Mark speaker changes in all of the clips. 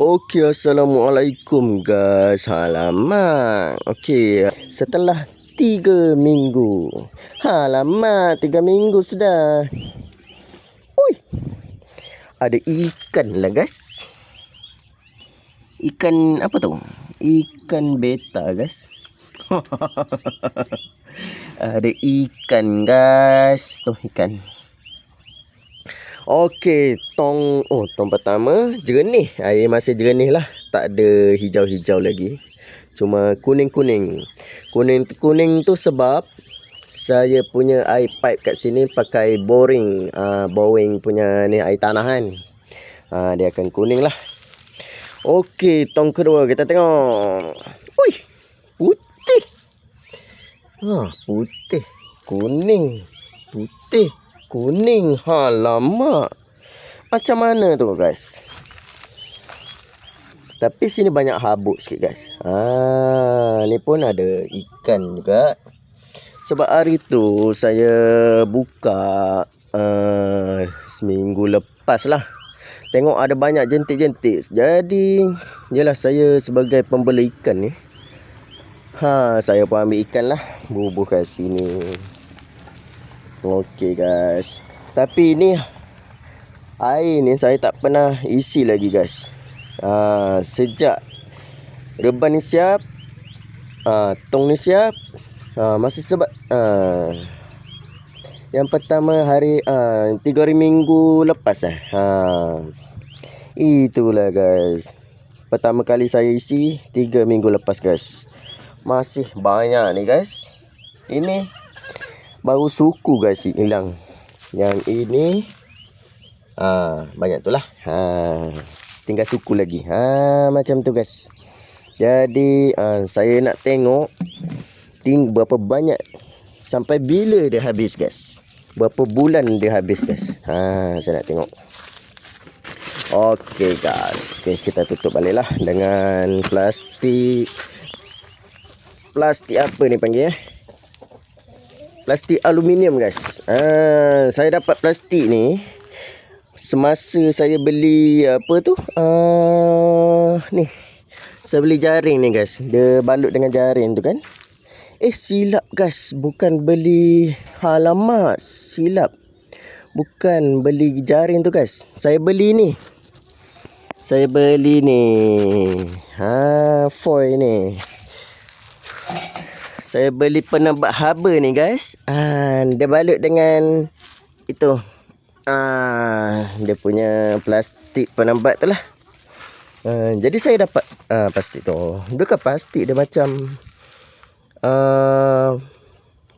Speaker 1: Okey, Assalamualaikum guys. Halaman. Okey, setelah tiga minggu. Halaman, tiga minggu sudah. Ui, ada ikan lah guys. Ikan apa tu? Ikan beta guys. ada ikan guys. Tu ikan. Okey, tong oh tong pertama jernih. Air masih jernih lah. Tak ada hijau-hijau lagi. Cuma kuning-kuning. Kuning-kuning tu sebab saya punya air pipe kat sini pakai boring. Uh, boring punya ni air tanah kan. Uh, dia akan kuning lah. Okey, tong kedua kita tengok. Ui, putih. Ha, putih. Kuning. Putih kuning. Ha lama. Macam mana tu guys? Tapi sini banyak habuk sikit guys. Ha ni pun ada ikan juga. Sebab hari tu saya buka uh, seminggu lepas lah. Tengok ada banyak jentik-jentik. Jadi, jelah saya sebagai pembeli ikan ni. Ha, saya pun ambil ikan lah. Bubuh kat sini. Okey guys. Tapi ni air ni saya tak pernah isi lagi guys. Ha, sejak reban ni siap, ha, tong ni siap, ha, masih sebab ha, yang pertama hari ha, tiga hari minggu lepas eh. Ha, itulah guys. Pertama kali saya isi tiga minggu lepas guys. Masih banyak ni guys. Ini baru suku guys hilang. Yang ini ha, banyak tu lah. Ha, tinggal suku lagi. Ha, macam tu guys. Jadi ha, saya nak tengok ting berapa banyak sampai bila dia habis guys. Berapa bulan dia habis guys. Ha, saya nak tengok. Okey guys. Okey kita tutup baliklah dengan plastik. Plastik apa ni panggil eh? Plastik aluminium guys. Uh, saya dapat plastik ni semasa saya beli apa tu? Uh, ni. Saya beli jaring ni guys. Dia balut dengan jaring tu kan. Eh silap guys, bukan beli halamat, silap. Bukan beli jaring tu guys. Saya beli ni. Saya beli ni. Ha, foil ni saya beli penebak haba ni guys. Ah, dia balut dengan itu. Ah, dia punya plastik penebak tu lah. Ah, jadi saya dapat ah, plastik tu. Bukan plastik dia macam ah,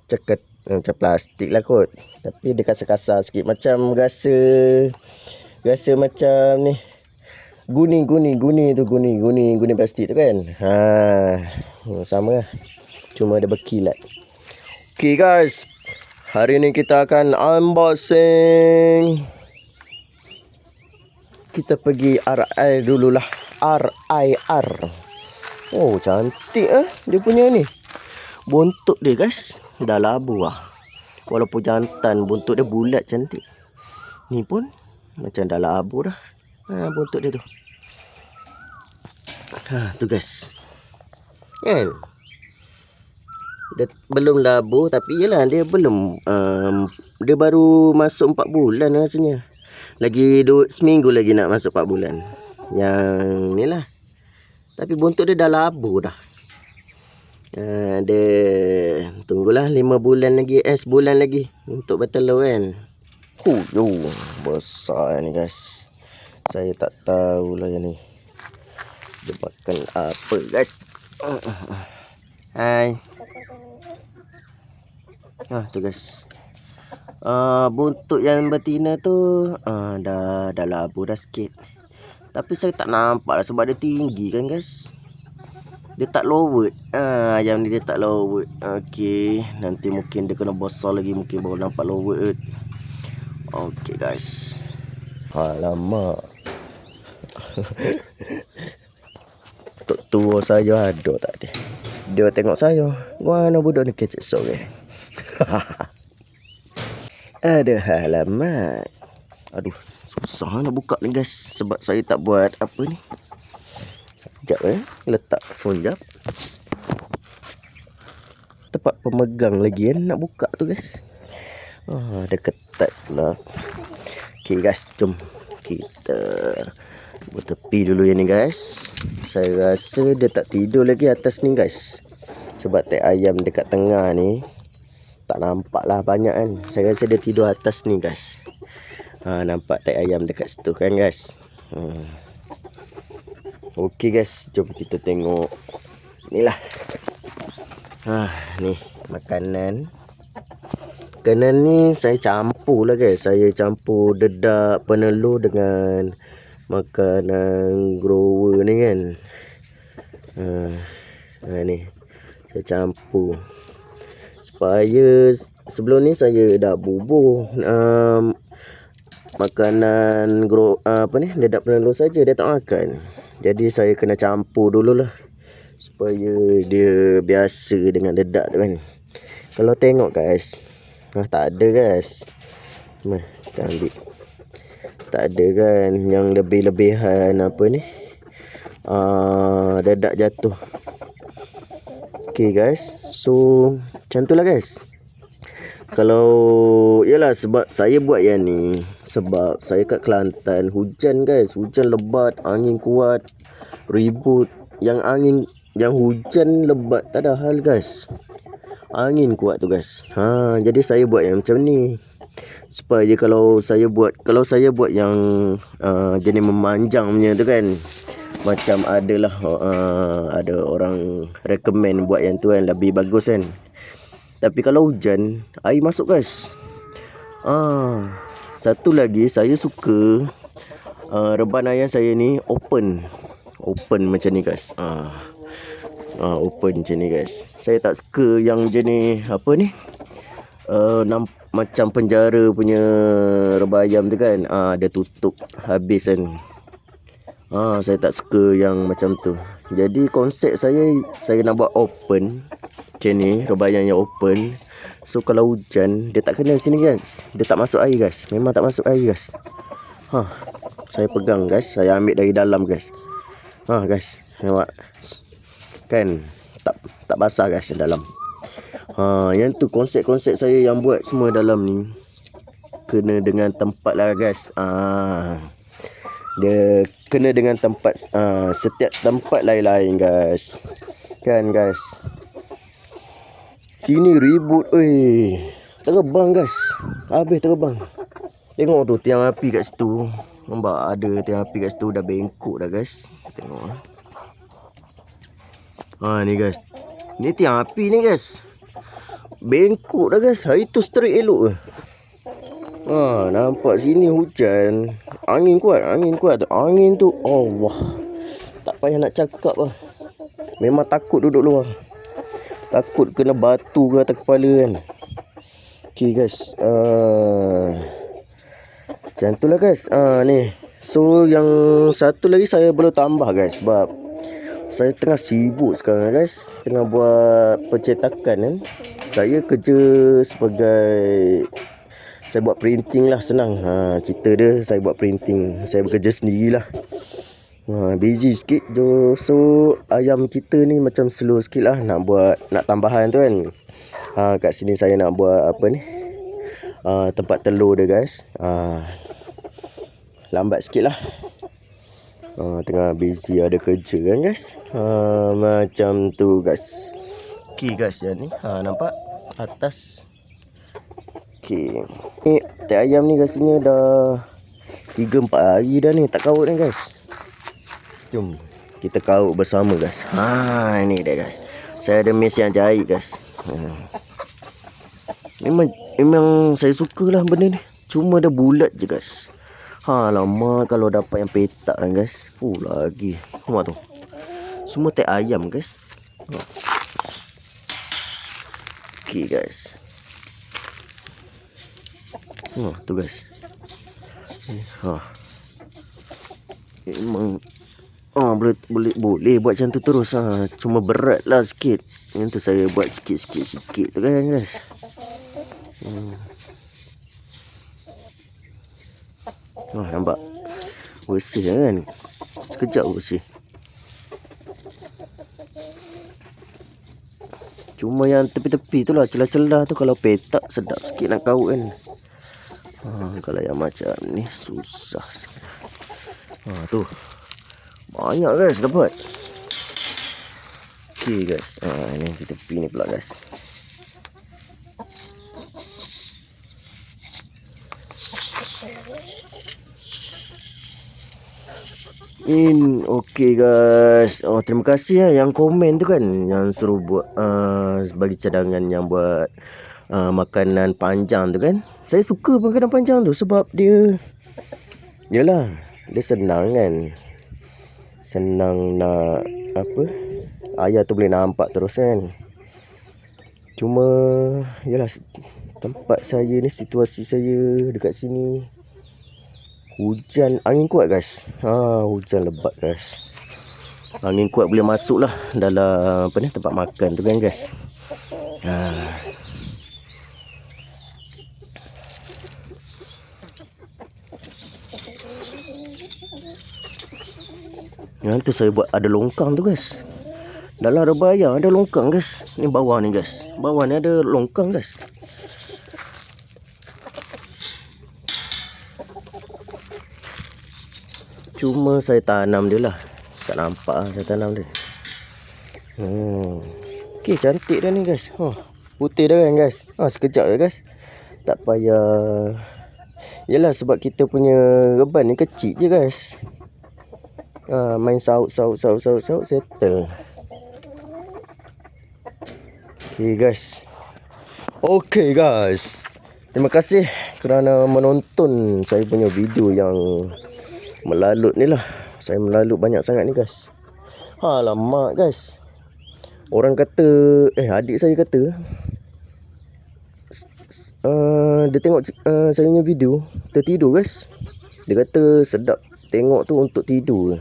Speaker 1: ceket macam plastik lah kot. Tapi dia kasar-kasar sikit macam rasa rasa macam ni. Guni guni guni tu guni guni guni plastik tu kan. Ha, sama lah cuma ada berkilat. Okay guys, hari ni kita akan unboxing. Kita pergi RI dululah. RIR. Oh cantik eh dia punya ni. Buntut dia guys, dah labu lah. Walaupun jantan, buntut dia bulat cantik. Ni pun macam dah labu dah. Ha, buntut dia tu. Ha, tu guys. Kan? dia belum labu tapi yalah dia belum um, dia baru masuk 4 bulan rasanya. Lagi dua, seminggu lagi nak masuk 4 bulan. Yang ni lah. Tapi buntut dia dah labu dah. Uh, dia tunggulah 5 bulan lagi eh sebulan lagi. Untuk bertelur kan. Huh, yo, besar ni guys. Saya tak tahulah yang ni. Dia makan apa guys? Hai Ha tu guys. Uh, buntut yang betina tu uh, dah dah labu dah sikit. Tapi saya tak nampak lah sebab dia tinggi kan guys. Dia tak lowered. Ah uh, ayam ni dia tak lowered. Okey, nanti mungkin dia kena besar lagi mungkin baru nampak lowered. Okey guys. Alamak. Tok tua saya ada tak dia. Dia tengok saya. Mana budak ni kecil sore. Ada halaman. Aduh, susah nak buka ni guys sebab saya tak buat apa ni. Sekejap eh. Letak phone jap. Tempat pemegang lagi kan nak buka tu guys. Ah, ada ketat pula. Okay guys, jom kita bertepi dulu yang ni guys. Saya rasa dia tak tidur lagi atas ni guys. Sebab tak ayam dekat tengah ni tak nampak lah banyak kan. Saya rasa dia tidur atas ni guys. Ha, nampak tak ayam dekat situ kan guys. Hmm. Okey guys, jom kita tengok. Ni lah. Ha, ni makanan. Makanan ni saya campur lah guys. Saya campur dedak penelur dengan makanan grower ni kan. Ha, ha ni. Saya campur. Supaya sebelum ni saya dah bubuh um, makanan grow uh, apa ni dedak penelur saja dia tak makan. Jadi saya kena campur dululah supaya dia biasa dengan dedak tu kan. Kalau tengok guys, ah tak ada guys. Meh, kita ambil. Tak ada kan yang lebih-lebihan apa ni? Ah, dedak jatuh. Okay guys. So, macam tu lah guys. Kalau yalah sebab saya buat yang ni sebab saya kat Kelantan hujan guys, hujan lebat, angin kuat, ribut. Yang angin yang hujan lebat tak ada hal guys. Angin kuat tu guys. Ha jadi saya buat yang macam ni. Supaya kalau saya buat kalau saya buat yang uh, jenis memanjang punya tu kan macam adalah uh, ada orang recommend buat yang tu kan lebih bagus kan. Tapi kalau hujan, air masuk guys. Ah, satu lagi saya suka uh, reban ayam saya ni open. Open macam ni guys. Ah. Ah, open macam ni guys. Saya tak suka yang jenis apa ni? Uh, nam, macam penjara punya reban ayam tu kan. Ah, dia tutup habis kan. Ah, saya tak suka yang macam tu. Jadi konsep saya saya nak buat open. Macam ni rebayan yang open. So kalau hujan dia tak kena sini guys. Dia tak masuk air guys. Memang tak masuk air guys. Ha saya pegang guys. Saya ambil dari dalam guys. Ha guys. Nampak kan? Tak tak basah guys dalam. Ha yang tu konsep-konsep saya yang buat semua dalam ni. Kena dengan tempat lah guys. Ah. Dia kena dengan tempat uh, setiap tempat lain-lain guys kan guys Sini ribut oi. Terbang guys. Habis terbang. Tengok tu tiang api kat situ. Nampak ada tiang api kat situ dah bengkok dah guys. Tengok. Ha ni guys. Ni tiang api ni guys. Bengkok dah guys. Ha itu straight elok ke. Ha nampak sini hujan. Angin kuat, angin kuat tu. Angin tu Allah. Tak payah nak cakap lah. Memang takut duduk luar. Takut kena batu ke atas kepala kan Okay guys uh, Macam tu lah guys uh, ni. So yang satu lagi saya perlu tambah guys Sebab Saya tengah sibuk sekarang guys Tengah buat percetakan kan Saya kerja sebagai Saya buat printing lah senang ha, Cerita dia saya buat printing Saya bekerja sendirilah Ha, busy sikit tu. So ayam kita ni macam slow sikit lah nak buat nak tambahan tu kan. Ha, kat sini saya nak buat apa ni? Ha, tempat telur dia guys. Ha, lambat sikit lah. Ha, tengah busy ada kerja kan guys. Ha, macam tu guys. Okay guys yang ni. Ha, nampak atas. Okay. Ni teh ayam ni rasanya dah 3-4 hari dah ni tak kawut ni guys. Jom kita kau bersama guys. Ha ini dia guys. Saya ada mes yang jahit guys. Ha. Memang memang saya sukalah benda ni. Cuma dia bulat je guys. Ha lama kalau dapat yang petak kan guys. Oh lagi. Nampak tu. Semua teh ayam guys. Ha. Okay guys. Oh, tu guys. Ha. Eh, oh. Memang ah ha, oh, boleh boleh boleh buat macam tu terus ah. Ha. Cuma beratlah sikit. Yang tu saya buat sikit-sikit sikit tu kan guys. Hmm. Oh, nampak. Bersih lah kan. Sekejap bersih. Cuma yang tepi-tepi tu lah celah-celah tu kalau petak sedap sikit nak kau kan. Ha, kalau yang macam ni susah. Ha tu. Banyak guys dapat. Okey guys. Ha ni di tepi ni pula guys. In okey guys. Oh terima kasih ya yang komen tu kan yang suruh buat uh, bagi cadangan yang buat uh, makanan panjang tu kan. Saya suka makanan panjang tu sebab dia yalah dia senang kan. Senang nak apa? Ayah tu boleh nampak terus kan. Cuma yalah tempat saya ni situasi saya dekat sini Hujan angin kuat guys. Ha hujan lebat guys. Angin kuat boleh masuk lah dalam apa ni tempat makan tu kan guys. Ha. Yang tu saya buat ada longkang tu guys. Dalam rebaya ada longkang guys. Ni bawah ni guys. Bawah ni ada longkang guys. Cuma saya tanam dia lah Tak nampak lah saya tanam dia hmm. Okay cantik dah ni guys huh. Putih dah kan guys ha, Sekejap je guys Tak payah Yelah sebab kita punya reban ni kecil je guys ha, Main saut saut saut saut saut settle. Okay guys. Okay guys. Terima kasih kerana menonton saya punya video yang melalut ni lah. Saya melalut banyak sangat ni guys. Alamak guys. Orang kata eh adik saya kata uh, dia tengok uh, saya punya video tertidur guys. Dia kata sedap tengok tu untuk tidur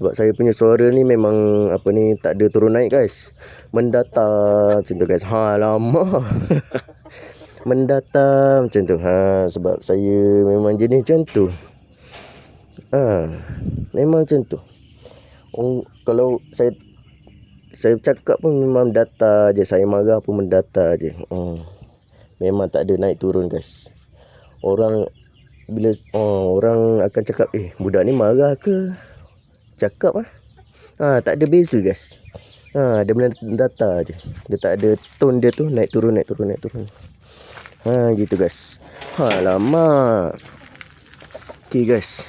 Speaker 1: sebab saya punya suara ni memang apa ni tak ada turun naik guys mendatar macam tu guys ha lama mendatar macam tu ha sebab saya memang jenis macam tu Ha, memang macam tu. Oh, kalau saya saya cakap pun memang data je. Saya marah pun mendata je. Hmm. Memang tak ada naik turun guys. Orang bila oh, orang akan cakap eh budak ni marah ke? Cakap ah. Ha, tak ada beza guys. Ha, dia benar data je. Dia tak ada tone dia tu naik turun naik turun naik turun. Ha gitu guys. Ha lama. Okay guys.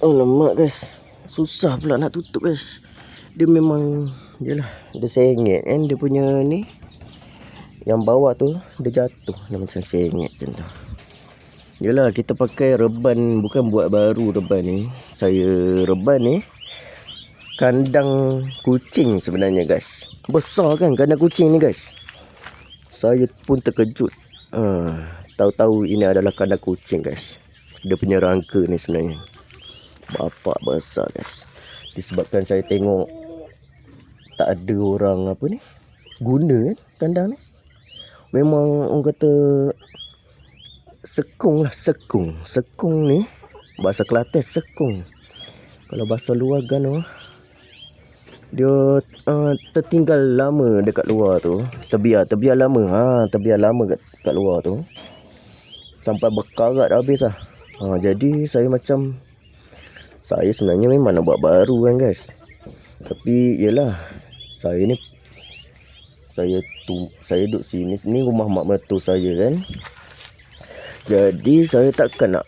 Speaker 1: Oh lemak guys Susah pula nak tutup guys Dia memang Yalah Dia sengit kan Dia punya ni Yang bawah tu Dia jatuh Dia macam sengit macam tu Yalah kita pakai reban Bukan buat baru reban ni. Saya reban ni Kandang kucing sebenarnya guys. Besar kan kandang kucing ni guys? Saya pun terkejut. Uh, Tahu-tahu ini adalah kandang kucing guys. Dia punya rangka ni sebenarnya. Bapak besar guys. Disebabkan saya tengok Tak ada orang apa ni Guna kan kandang ni. Memang orang kata Sekung lah sekung. Sekung ni Bahasa Kelantan sekung. Kalau bahasa luar gano dia uh, tertinggal lama dekat luar tu. Terbiar terbiar lama. Ha terbiar lama kat, kat luar tu. Sampai berkarat habis lah. Ha, jadi saya macam saya sebenarnya memang nak buat baru kan guys. Tapi yelah saya ni saya tu saya duduk sini ni rumah mak mertua saya kan jadi saya takkan nak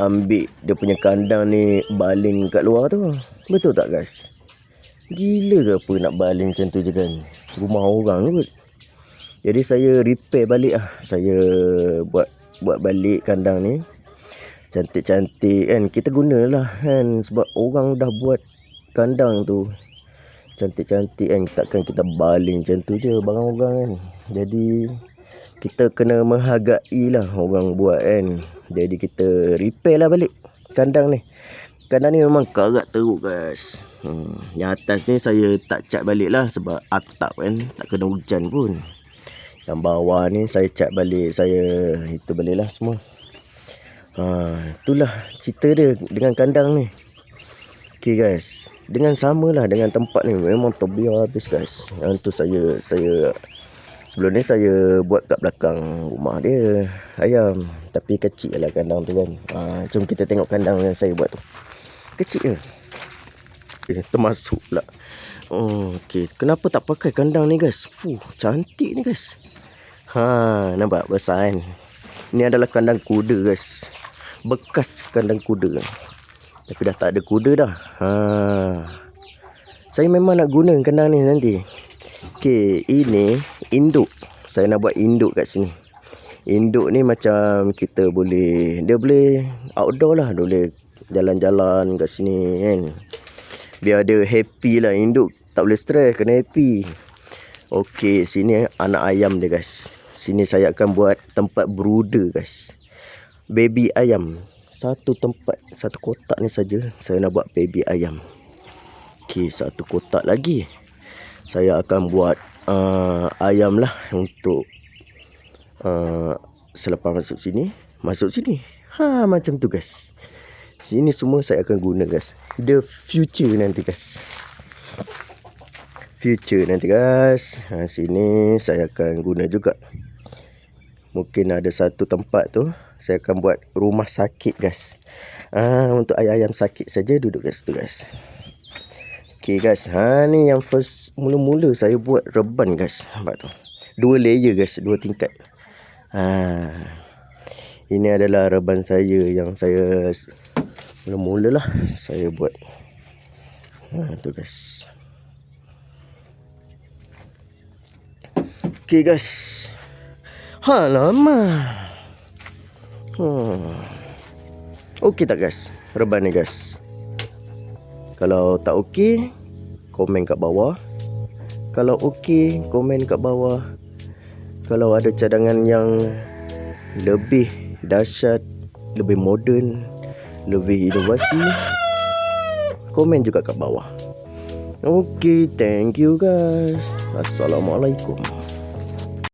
Speaker 1: ambil dia punya kandang ni baling kat luar tu. Betul tak guys? Gila ke apa nak baling macam tu je kan? Rumah orang kot. Jadi saya repair balik ah saya buat buat balik kandang ni. Cantik-cantik kan? Kita gunalah kan? Sebab orang dah buat kandang tu. Cantik-cantik kan? Takkan kita baling macam tu je barang orang kan? Jadi kita kena menghargai lah orang buat kan. Jadi kita repair lah balik kandang ni. Kandang ni memang karat teruk guys. Hmm. yang atas ni saya tak cat balik lah sebab atap kan. Tak kena hujan pun. Yang bawah ni saya cat balik saya itu balik lah semua. Ha, itulah cerita dia dengan kandang ni. Okay guys. Dengan samalah dengan tempat ni. Memang terbiar habis guys. Yang tu saya Saya Sebelum ni saya buat kat belakang rumah dia Ayam Tapi kecil lah kandang tu kan ha, Jom kita tengok kandang yang saya buat tu Kecil ke? Eh, termasuk pula Oh, okay. Kenapa tak pakai kandang ni guys? Fuh, cantik ni guys. Ha, nampak besar kan? Ini adalah kandang kuda guys. Bekas kandang kuda. Tapi dah tak ada kuda dah. Ha. Saya memang nak guna kandang ni nanti. Okay, ini induk. Saya nak buat induk kat sini. Induk ni macam kita boleh, dia boleh outdoor lah. Dia boleh jalan-jalan kat sini kan. Biar dia happy lah induk tak boleh stres kena happy Okey, sini anak ayam dia guys. Sini saya akan buat tempat brooder guys. Baby ayam. Satu tempat, satu kotak ni saja saya nak buat baby ayam. Okey, satu kotak lagi. Saya akan buat uh, ayam lah untuk uh, selepas masuk sini, masuk sini. Ha, macam tu guys. Sini semua saya akan guna guys. The future nanti guys future nanti guys ha, sini saya akan guna juga mungkin ada satu tempat tu saya akan buat rumah sakit guys ha, untuk ayam-ayam sakit saja duduk kat situ guys ok guys ha, ni yang first mula-mula saya buat reban guys nampak tu dua layer guys dua tingkat ha, ini adalah reban saya yang saya mula-mula lah saya buat ha, tu guys Okay guys. Ha lama. Hmm. Okey tak guys? Reban ni guys. Kalau tak okey, komen kat bawah. Kalau okey, komen kat bawah. Kalau ada cadangan yang lebih dahsyat, lebih moden, lebih inovasi, komen juga kat bawah. Okay, thank you guys. Assalamualaikum.